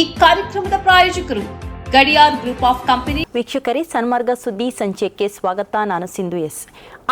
ಈ ಕಾರ್ಯಕ್ರಮದ ಪ್ರಾಯೋಜಕರು ಗಡಿಯಾರ್ ಗ್ರೂಪ್ ಆಫ್ ಕಂಪನಿ ವೀಕ್ಷಕರೇ, ಸನ್ಮಾರ್ಗ ಸುದ್ದಿ ಸಂಚಯಕ್ಕೆ ಸ್ವಾಗತ. ನಾನು ಸಿಂಧು ಎಸ್.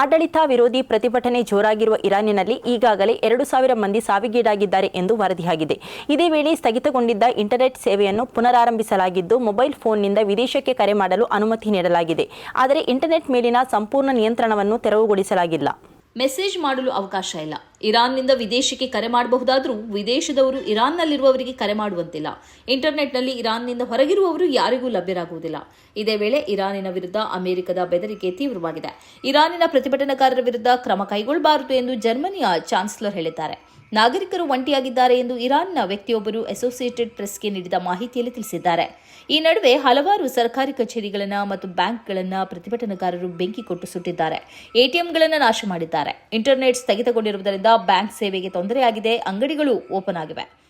ಆಡಳಿತ ವಿರೋಧಿ ಪ್ರತಿಭಟನೆ ಜೋರಾಗಿರುವ ಇರಾನಿನಲ್ಲಿ ಈಗಾಗಲೇ ಎರಡು ಸಾವಿರ ಮಂದಿ ಸಾವಿಗೀಡಾಗಿದ್ದಾರೆ ಎಂದು ವರದಿಯಾಗಿದೆ. ಇದೇ ವೇಳೆ ಸ್ಥಗಿತಗೊಂಡಿದ್ದ ಇಂಟರ್ನೆಟ್ ಸೇವೆಯನ್ನು ಪುನರಾರಂಭಿಸಲಾಗಿದ್ದು, ಮೊಬೈಲ್ ಫೋನ್ನಿಂದ ವಿದೇಶಕ್ಕೆ ಕರೆ ಮಾಡಲು ಅನುಮತಿ ನೀಡಲಾಗಿದೆ. ಆದರೆ ಇಂಟರ್ನೆಟ್ ಮೇಲಿನ ಸಂಪೂರ್ಣ ನಿಯಂತ್ರಣವನ್ನು ತೆರವುಗೊಳಿಸಲಾಗಿಲ್ಲ. ಮೆಸೇಜ್ ಮಾಡಲು ಅವಕಾಶ ಇಲ್ಲ. ಇರಾನ್ನಿಂದ ವಿದೇಶಕ್ಕೆ ಕರೆ ಮಾಡಬಹುದಾದರೂ ವಿದೇಶದವರು ಇರಾನ್ನಲ್ಲಿರುವವರಿಗೆ ಕರೆ ಮಾಡುವಂತಿಲ್ಲ. ಇಂಟರ್ನೆಟ್ನಲ್ಲಿ ಇರಾನ್ನಿಂದ ಹೊರಗಿರುವವರು ಯಾರಿಗೂ ಲಭ್ಯರಾಗುವುದಿಲ್ಲ. ಇದೇ ವೇಳೆ ಇರಾನಿನ ವಿರುದ್ಧ ಅಮೆರಿಕದ ಬೆದರಿಕೆ ತೀವ್ರವಾಗಿದೆ. ಇರಾನಿನ ಪ್ರತಿಭಟನಾಕಾರರ ವಿರುದ್ಧ ಕ್ರಮ ಕೈಗೊಳ್ಳಬಾರದು ಎಂದು ಜರ್ಮನಿಯ ಚಾನ್ಸಲರ್ ಹೇಳಿದ್ದಾರೆ. ನಾಗರಿಕರು ಒಂಟಿಯಾಗಿದ್ದಾರೆ ಎಂದು ಇರಾನ್ನ ವ್ಯಕ್ತಿಯೊಬ್ಬರು ಅಸೋಸಿಯೇಟೆಡ್ ಪ್ರೆಸ್ಗೆ ನೀಡಿದ ಮಾಹಿತಿಯಲ್ಲಿ ತಿಳಿಸಿದ್ದಾರೆ. ಈ ನಡುವೆ ಹಲವಾರು ಸರ್ಕಾರಿ ಕಚೇರಿಗಳನ್ನು ಮತ್ತು ಬ್ಯಾಂಕ್ಗಳನ್ನು ಪ್ರತಿಭಟನಾಕಾರರು ಬೆಂಕಿ ಕೊಟ್ಟು ಸುಟ್ಟಿದ್ದಾರೆ. ಎಟಿಎಂಗಳನ್ನು ನಾಶ ಮಾಡಿದ್ದಾರೆ. ಇಂಟರ್ನೆಟ್ ಸ್ಥಗಿತಗೊಂಡಿರುವುದರಿಂದ ಬ್ಯಾಂಕ್ ಸೇವೆಗೆ ತೊಂದರೆಯಾಗಿದೆ. ಅಂಗಡಿಗಳು ಓಪನ್ ಆಗಿವೆ.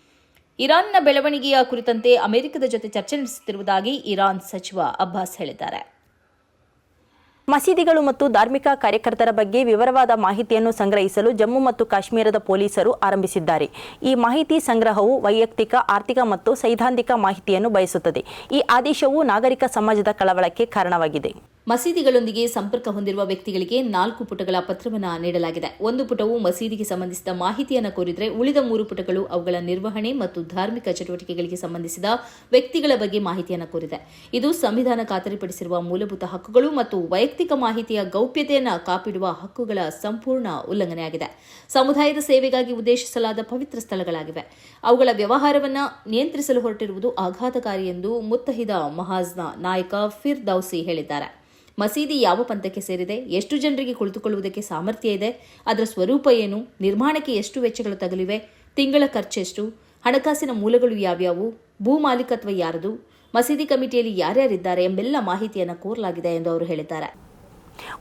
ಇರಾನ್ನ ಬೆಳವಣಿಗೆಯ ಕುರಿತಂತೆ ಅಮೆರಿಕದ ಜೊತೆ ಚರ್ಚೆ ನಡೆಸುತ್ತಿರುವುದಾಗಿ ಇರಾನ್ ಸಚಿವ ಅಬ್ಬಾಸ್ ಹೇಳಿದ್ದಾರೆ. ಮಸೀದಿಗಳು ಮತ್ತು ಧಾರ್ಮಿಕ ಕಾರ್ಯಕರ್ತರ ಬಗ್ಗೆ ವಿವರವಾದ ಮಾಹಿತಿಯನ್ನು ಸಂಗ್ರಹಿಸಲು ಜಮ್ಮು ಮತ್ತು ಕಾಶ್ಮೀರದ ಪೊಲೀಸರು ಆರಂಭಿಸಿದ್ದಾರೆ. ಈ ಮಾಹಿತಿ ಸಂಗ್ರಹವು ವೈಯಕ್ತಿಕ, ಆರ್ಥಿಕ ಮತ್ತು ಸೈದ್ಧಾಂತಿಕ ಮಾಹಿತಿಯನ್ನು ಬಯಸುತ್ತದೆ. ಈ ಆದೇಶವು ನಾಗರಿಕ ಸಮಾಜದ ಕಳವಳಕ್ಕೆ ಕಾರಣವಾಗಿದೆ. ಮಸೀದಿಗಳೊಂದಿಗೆ ಸಂಪರ್ಕ ಹೊಂದಿರುವ ವ್ಯಕ್ತಿಗಳಿಗೆ ನಾಲ್ಕು ಪುಟಗಳ ಪತ್ರವನ್ನು ನೀಡಲಾಗಿದೆ. ಒಂದು ಪುಟವು ಮಸೀದಿಗೆ ಸಂಬಂಧಿಸಿದ ಮಾಹಿತಿಯನ್ನು ಕೋರಿದರೆ ಉಳಿದ ಮೂರು ಪುಟಗಳು ಅವುಗಳ ನಿರ್ವಹಣೆ ಮತ್ತು ಧಾರ್ಮಿಕ ಚಟುವಟಿಕೆಗಳಿಗೆ ಸಂಬಂಧಿಸಿದ ವ್ಯಕ್ತಿಗಳ ಬಗ್ಗೆ ಮಾಹಿತಿಯನ್ನು ಕೋರಿದೆ. ಇದು ಸಂವಿಧಾನ ಖಾತರಿಪಡಿಸಿರುವ ಮೂಲಭೂತ ಹಕ್ಕುಗಳು ಮತ್ತು ವೈಯಕ್ತಿಕ ಮಾಹಿತಿಯ ಗೌಪ್ಯತೆಯನ್ನು ಕಾಪಿಡುವ ಹಕ್ಕುಗಳ ಸಂಪೂರ್ಣ ಉಲ್ಲಂಘನೆಯಾಗಿದೆ. ಸಮುದಾಯದ ಸೇವೆಗಾಗಿ ಉದ್ದೇಶಿಸಲಾದ ಪವಿತ್ರ ಸ್ಥಳಗಳಾಗಿವೆ. ಅವುಗಳ ವ್ಯವಹಾರವನ್ನು ನಿಯಂತ್ರಿಸಲು ಹೊರಟಿರುವುದು ಆಘಾತಕಾರಿ ಎಂದು ಮುತ್ತಹಿದ ಮಹಾಜ್ನ ನಾಯಕ ಫಿರ್ ದೌಸಿ ಹೇಳಿದ್ದಾರೆ. ಮಸೀದಿ ಯಾವ ಪಂಥಕ್ಕೆ ಸೇರಿದೆ, ಎಷ್ಟು ಜನರಿಗೆ ಕುಳಿತುಕೊಳ್ಳುವುದಕ್ಕೆ ಸಾಮರ್ಥ್ಯ ಇದೆ, ಅದರ ಸ್ವರೂಪ ಏನು, ನಿರ್ಮಾಣಕ್ಕೆ ಎಷ್ಟು ವೆಚ್ಚಗಳು ತಗಲಿವೆ, ತಿಂಗಳ ಖರ್ಚೆಷ್ಟು, ಹಣಕಾಸಿನ ಮೂಲಗಳು ಯಾವ್ಯಾವು, ಭೂ ಮಾಲೀಕತ್ವ ಯಾರದು, ಮಸೀದಿ ಕಮಿಟಿಯಲ್ಲಿ ಯಾರ್ಯಾರಿದ್ದಾರೆ ಎಂಬೆಲ್ಲ ಮಾಹಿತಿಯನ್ನು ಕೋರಲಾಗಿದೆ ಎಂದು ಅವರು ಹೇಳಿದ್ದಾರೆ.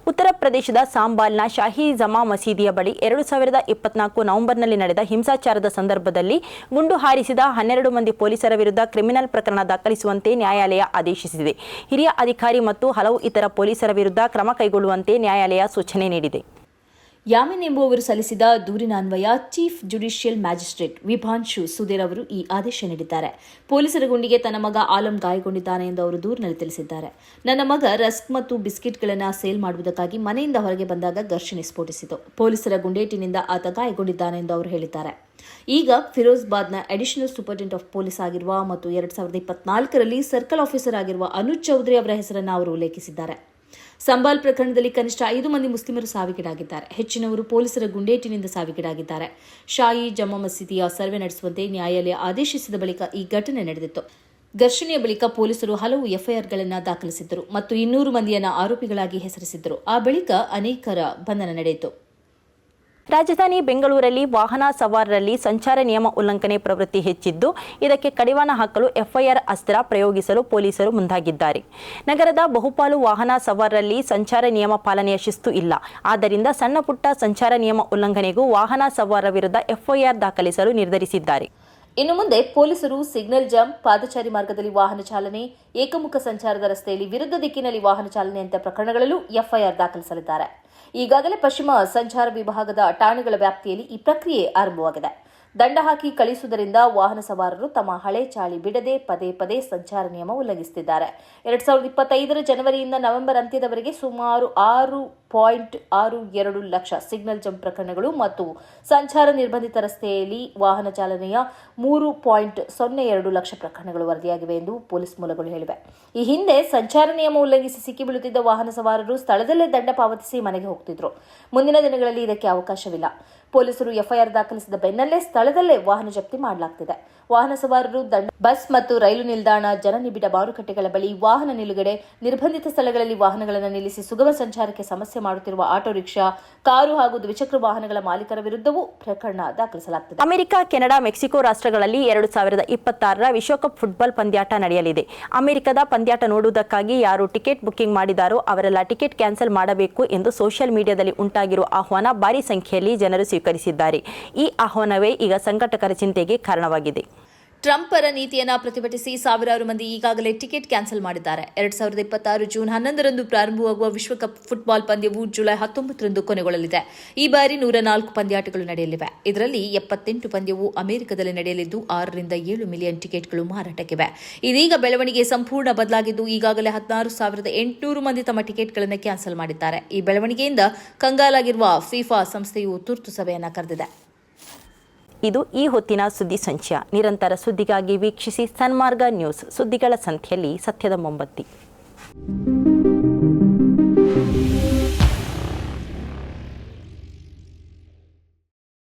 ಉತ್ತರ ಪ್ರದೇಶದ ಸಾಂಬಾಲ್ನ ಶಾಹಿ ಜಮಾ ಮಸೀದಿಯ ಬಳಿ ಎರಡು ಸಾವಿರದ ಇಪ್ಪತ್ನಾಲ್ಕು ನವೆಂಬರ್ನಲ್ಲಿ ನಡೆದ ಹಿಂಸಾಚಾರದ ಸಂದರ್ಭದಲ್ಲಿ ಗುಂಡು ಹಾರಿಸಿದ ಹನ್ನೆರಡು ಮಂದಿ ಪೊಲೀಸರ ವಿರುದ್ಧ ಕ್ರಿಮಿನಲ್ ಪ್ರಕರಣ ದಾಖಲಿಸುವಂತೆ ನ್ಯಾಯಾಲಯ ಆದೇಶಿಸಿದೆ. ಹಿರಿಯ ಅಧಿಕಾರಿ ಮತ್ತು ಹಲವು ಇತರ ಪೊಲೀಸರ ವಿರುದ್ಧ ಕ್ರಮ ಕೈಗೊಳ್ಳುವಂತೆ ನ್ಯಾಯಾಲಯ ಸೂಚನೆ ನೀಡಿದೆ. ಯಾಮಿನ್ ಎಂಬುವವರು ಸಲ್ಲಿಸಿದ ದೂರಿನ ಅನ್ವಯ chief judicial magistrate Vibhanshu Sudhir ಅವರು ಈ ಆದೇಶ ನೀಡಿದ್ದಾರೆ. ಪೊಲೀಸರ ಗುಂಡಿಗೆ ತನ್ನ ಮಗ ಆಲಂ ಗಾಯಗೊಂಡಿದ್ದಾನೆ ಎಂದು ಅವರು ದೂರಿನಲ್ಲಿ ತಿಳಿಸಿದ್ದಾರೆ. ನನ್ನ ಮಗ ರಸ್ಕ್ ಮತ್ತು ಬಿಸ್ಕೆಟ್ಗಳನ್ನು ಸೇಲ್ ಮಾಡುವುದಕ್ಕಾಗಿ ಮನೆಯಿಂದ ಹೊರಗೆ ಬಂದಾಗ ಘರ್ಷಣೆ ಸ್ಫೋಟಿಸಿತು. ಪೊಲೀಸರ ಗುಂಡೇಟಿನಿಂದ ಆತ ಗಾಯಗೊಂಡಿದ್ದಾನೆ ಎಂದು ಅವರು ಹೇಳಿದ್ದಾರೆ. ಈಗ ಫಿರೋಜ್ಬಾದ್ನ ಅಡಿಷನಲ್ ಸೂಪರಿಂಟೆಂಟ್ ಆಫ್ ಪೊಲೀಸ್ ಆಗಿರುವ ಮತ್ತು ಎರಡ್ ಸಾವಿರದ ಇಪ್ಪತ್ನಾಲ್ಕರಲ್ಲಿ ಸರ್ಕಲ್ ಆಫೀಸರ್ ಆಗಿರುವ ಅನುಜ್ ಚೌಧರಿ ಅವರ ಹೆಸರನ್ನು ಅವರು ಉಲ್ಲೇಖಿಸಿದ್ದಾರೆ. ಸಂಬಾಲ್ ಪ್ರಕರಣದಲ್ಲಿ ಕನಿಷ್ಠ ಐದು ಮಂದಿ ಮುಸ್ಲಿಮರು ಸಾವಿಗೀಡಾಗಿದ್ದಾರೆ. ಹೆಚ್ಚಿನವರು ಪೊಲೀಸರ ಗುಂಡೇಟಿನಿಂದ ಸಾವಿಗೀಡಾಗಿದ್ದಾರೆ. ಶಾಯಿ ಜಮ್ಮಾ ಮಸೀದಿಯ ಸರ್ವೆ ನಡೆಸುವಂತೆ ನ್ಯಾಯಾಲಯ ಆದೇಶಿಸಿದ ಬಳಿಕ ಈ ಘಟನೆ ನಡೆದಿತ್ತು. ಘರ್ಷಣೆಯ ಬಳಿಕ ಪೊಲೀಸರು ಹಲವು ಎಫ್ಐಆರ್ಗಳನ್ನು ದಾಖಲಿಸಿದ್ದರು ಮತ್ತು ಇನ್ನೂರು ಮಂದಿಯನ್ನು ಆರೋಪಿಗಳಾಗಿ ಹೆಸರಿಸಿದ್ದರು. ಆ ಬಳಿಕ ಅನೇಕರ ಬಂಧನ ನಡೆಯಿತು. ರಾಜಧಾನಿ ಬೆಂಗಳೂರಲ್ಲಿ ವಾಹನ ಸವಾರರಲ್ಲಿ ಸಂಚಾರ ನಿಯಮ ಉಲ್ಲಂಘನೆ ಪ್ರವೃತ್ತಿ ಹೆಚ್ಚಿದ್ದು, ಇದಕ್ಕೆ ಕಡಿವಾಣ ಹಾಕಲು ಎಫ್ಐಆರ್ ಅಸ್ತ್ರ ಪ್ರಯೋಗಿಸಲು ಪೊಲೀಸರು ಮುಂದಾಗಿದ್ದಾರೆ. ನಗರದ ಬಹುಪಾಲು ವಾಹನ ಸವಾರರಲ್ಲಿ ಸಂಚಾರ ನಿಯಮ ಪಾಲನೆಯ ಶಿಸ್ತು ಇಲ್ಲ. ಆದ್ದರಿಂದ ಸಣ್ಣ ಪುಟ್ಟ ಸಂಚಾರ ನಿಯಮ ಉಲ್ಲಂಘನೆಗೂ ವಾಹನ ಸವಾರರ ವಿರುದ್ಧ ಎಫ್ಐಆರ್ ದಾಖಲಿಸಲು ನಿರ್ಧರಿಸಿದ್ದಾರೆ. ಇನ್ನು ಮುಂದೆ ಪೊಲೀಸರು ಸಿಗ್ನಲ್ ಜಂಪ್ ಪಾದಚಾರಿ ಮಾರ್ಗದಲ್ಲಿ ವಾಹನ ಚಾಲನೆ, ಏಕಮುಖ ಸಂಚಾರದ ರಸ್ತೆಯಲ್ಲಿ ವಿರುದ್ಧ ದಿಕ್ಕಿನಲ್ಲಿ ವಾಹನ ಚಾಲನೆಯಂತಹ ಪ್ರಕರಣಗಳಲ್ಲೂ ಎಫ್ಐಆರ್ ದಾಖಲಿಸಲಿದ್ದಾರೆ. ಈಗಾಗಲೇ ಪಶ್ಚಿಮ ಸಂಚಾರ ವಿಭಾಗದ ಠಾಣೆಗಳ ವ್ಯಾಪ್ತಿಯಲ್ಲಿ ಈ ಪ್ರಕ್ರಿಯೆ ಆರಂಭವಾಗಿದೆ. ದಂಡ ಹಾಕಿ ಕಳಿಸುವುದರಿಂದ ವಾಹನ ಸವಾರರು ತಮ್ಮ ಹಳೆ ಚಾಳಿ ಬಿಡದೆ ಪದೇ ಪದೇ ಸಂಚಾರ ನಿಯಮ ಉಲ್ಲಂಘಿಸುತ್ತಿದ್ದಾರೆ. ಎರಡ್ ಸಾವಿರದ ಇಪ್ಪತ್ತೈದರ ಜನವರಿಯಿಂದ ನವೆಂಬರ್ ಅಂತ್ಯದವರೆಗೆ ಸುಮಾರು ಆರು ಪಾಯಿಂಟ್ ಆರು ಎರಡು ಲಕ್ಷ ಸಿಗ್ನಲ್ ಜಂಪ್ ಪ್ರಕರಣಗಳು ಮತ್ತು ಸಂಚಾರ ನಿರ್ಬಂಧಿತ ರಸ್ತೆಯಲ್ಲಿ ವಾಹನ ಚಾಲನೆಯ ಮೂರು ಪಾಯಿಂಟ್ ಸೊನ್ನೆ ಎರಡು ಲಕ್ಷ ಪ್ರಕರಣಗಳು ವರದಿಯಾಗಿವೆ ಎಂದು ಪೊಲೀಸ್ ಮೂಲಗಳು ಹೇಳಿವೆ. ಈ ಹಿಂದೆ ಸಂಚಾರ ನಿಯಮ ಉಲ್ಲಂಘಿಸಿ ಸಿಕ್ಕಿಬೀಳುತ್ತಿದ್ದ ವಾಹನ ಸವಾರರು ಸ್ಥಳದಲ್ಲೇ ದಂಡ ಪಾವತಿಸಿ ಮನೆಗೆ ಹೋಗ್ತಿದ್ರು. ಮುಂದಿನ ದಿನಗಳಲ್ಲಿ ಇದಕ್ಕೆ ಅವಕಾಶವಿಲ್ಲ. ಪೊಲೀಸರು ಎಫ್ಐಆರ್ ದಾಖಲಿಸಿದ ಬೆನ್ನಲ್ಲೇ ಸ್ಥಳದಲ್ಲೇ ವಾಹನ ಜಪ್ತಿ ಮಾಡಲಾಗ್ತಿದೆ. ವಾಹನ ಸವಾರರು ದಂಡ, ಬಸ್ ಮತ್ತು ರೈಲು ನಿಲ್ದಾಣ, ಜನನಿಬಿಡ ಮಾರುಕಟ್ಟೆಗಳ ಬಳಿ ವಾಹನ ನಿಲುಗಡೆ, ನಿರ್ಬಂಧಿತ ಸ್ಥಳಗಳಲ್ಲಿ ವಾಹನಗಳನ್ನು ನಿಲ್ಲಿಸಿ ಸುಗಮ ಸಂಚಾರಕ್ಕೆ ಸಮಸ್ಯೆ ಮಾಡುತ್ತಿರುವ ಆಟೋ ರಿಕ್ಷಾ, ಕಾರು ಹಾಗೂ ದ್ವಿಚಕ್ರ ವಾಹನಗಳ ಮಾಲೀಕರ ವಿರುದ್ಧವೂ ಪ್ರಕರಣ ದಾಖಲಿಸಲಾಗುತ್ತದೆ ಅಮೆರಿಕ, ಕೆನಡಾ, ಮೆಕ್ಸಿಕೋ ರಾಷ್ಟ್ರಗಳಲ್ಲಿ ಎರಡು ಸಾವಿರದ ಇಪ್ಪತ್ತಾರರ ವಿಶ್ವಕಪ್ ಫುಟ್ಬಾಲ್ ಪಂದ್ಯಾಟ ನಡೆಯಲಿದೆ. ಅಮೆರಿಕದ ಪಂದ್ಯಾಟ ನೋಡುವುದಕ್ಕಾಗಿ ಯಾರು ಟಿಕೆಟ್ ಬುಕ್ಕಿಂಗ್ ಮಾಡಿದಾರೋ ಅವರೆಲ್ಲ ಟಿಕೆಟ್ ಕ್ಯಾನ್ಸಲ್ ಮಾಡಬೇಕು ಎಂದು ಸೋಷಿಯಲ್ ಮೀಡಿಯಾದಲ್ಲಿ ಉಂಟಾಗಿರುವ ಆಹ್ವಾನ ಭಾರಿ ಸಂಖ್ಯೆಯಲ್ಲಿ ಜನರು ಸ್ವೀಕರಿಸಿದ್ದಾರೆ. ಈ ಆಹ್ವಾನವೇ ಈಗ ಸಂಘಟಕರ ಚಿಂತೆಗೆ ಕಾರಣವಾಗಿದೆ. ಟ್ರಂಪ್ ನೀತಿಯನ್ನು ನೀತಿಯನ್ನ ಪ್ರತಿಭಟಿಸಿ ಸಾವಿರಾರು ಮಂದಿ ಈಗಾಗಲೇ ಟಿಕೆಟ್ ಕ್ಯಾನ್ಸಲ್ ಮಾಡಿದ್ದಾರೆ. ಎರಡ್ ಸಾವಿರದ ಇಪ್ಪತ್ತಾರು ಜೂನ್ ಹನ್ನೊಂದರಂದು ಪ್ರಾರಂಭವಾಗುವ ವಿಶ್ವಕಪ್ ಫುಟ್ಬಾಲ್ ಪಂದ್ಯವು ಜುಲೈ ಹತ್ತೊಂಬತ್ತರಂದು ಕೊನೆಗೊಳ್ಳಲಿದೆ. ಈ ಬಾರಿ ನೂರ ನಾಲ್ಕು ಪಂದ್ಯಾಟಗಳು ನಡೆಯಲಿವೆ. ಇದರಲ್ಲಿ ಎಪ್ಪತ್ತೆಂಟು ಪಂದ್ಯವು ಅಮೆರಿಕದಲ್ಲಿ ನಡೆಯಲಿದ್ದು, ಆರರಿಂದ ಏಳು ಮಿಲಿಯನ್ ಟಿಕೆಟ್ಗಳು ಮಾರಾಟಕ್ಕಿವೆ. ಇದೀಗ ಬೆಳವಣಿಗೆ ಸಂಪೂರ್ಣ ಬದಲಾಗಿದ್ದು, ಈಗಾಗಲೇ ಹದಿನಾರು ಸಾವಿರದ ಎಂಟುನೂರು ಮಂದಿ ತಮ್ಮ ಟಿಕೆಟ್ಗಳನ್ನು ಕ್ಯಾನ್ಸಲ್ ಮಾಡಿದ್ದಾರೆ. ಈ ಬೆಳವಣಿಗೆಯಿಂದ ಕಂಗಾಲಾಗಿರುವ ಫಿಫಾ ಸಂಸ್ಥೆಯು ತುರ್ತು ಸಭೆಯನ್ನು ಕರೆದಿದೆ. ಇದು ಈ ಹೊತ್ತಿನ ಸುದ್ದಿ ಸಂಚಯ. ನಿರಂತರ ಸುದ್ದಿಗಾಗಿ ವೀಕ್ಷಿಸಿ ಸನ್ಮಾರ್ಗ ನ್ಯೂಸ್ ಸುದ್ದಿಗಳ ಸಂಖ್ಯೆಯಲ್ಲಿ ಸತ್ಯದ ಮೊಂಬತ್ತಿ